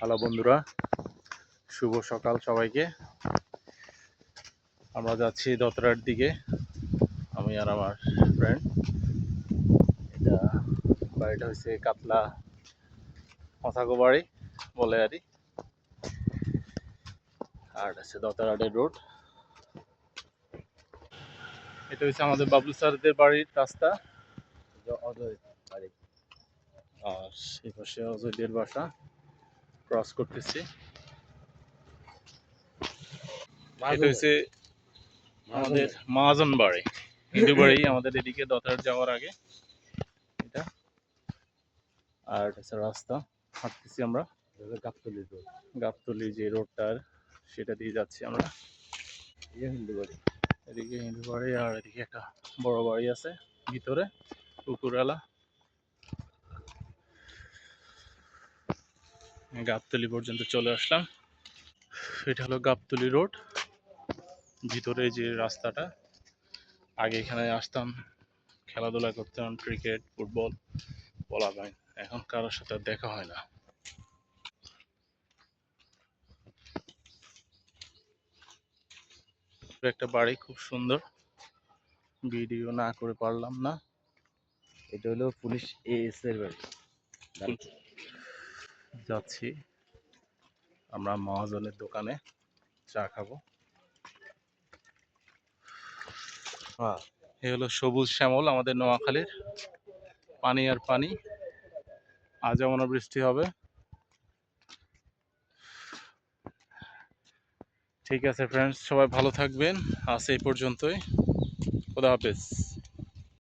Hello বন্ধুরা শুভ সকাল সবাইকে। আমরা যাচ্ছি দতরার দিকে আমি আর আমার ফ্রেন্ড এটা বাড়িটা হচ্ছে কাতলা পথাগো বাড়ি বলে আরই আর হচ্ছে দতরাডের রোড এটা হচ্ছে আমাদের বাবলু স্যারদের বাড়ির রাস্তা। অজয় বাড়ি। আর সেই পাশে অজয়দের বাসা। ক্রস করতেছি। এটা হচ্ছে আমাদের মহাজন বাড়ি। হিন্দু বাড়ি আমাদের এদিকে দতার যাওয়ার আগে। এটা। আর এটা হচ্ছে রাস্তা। হাঁটতেছি আমরা। গাবতলি রোড গাবতলি যে রোডটার সেটা দিয়ে যাচ্ছি আমরা। হিন্দু বাড়ি। এদিকে হিন্দু বাড়ি আর এদিকে একটা বড় বাড়ি আছে। ভিতরে পুকুরালা গাবতলি পর্যন্ত চলে আসলাম। এটা হলো গাবতলি রোড। ভিতরে যে রাস্তাটা আগে এখানে আসতাম খেলাধুলা করতাম ক্রিকেট ফুটবল বলা হয় এখন কারোর সাথে দেখা হয় না। একটা বাড়ি খুব সুন্দর। ভিডিও না করে পারলাম না। এটা হলো পুলিশ এএস এর বাড়ি। যাচ্ছি। আমরা মহাজনের দোকানে চা খাব। এ হলো সবুজ শ্যামল আমাদের নোয়াখালীর। পানি আর পানি। আজ এমন বৃষ্টি হবে। ঠিক আছে ফ্রেন্ডস সবাই ভালো থাকবেন। আজ এই পর্যন্তই। খোদা হাফেজ।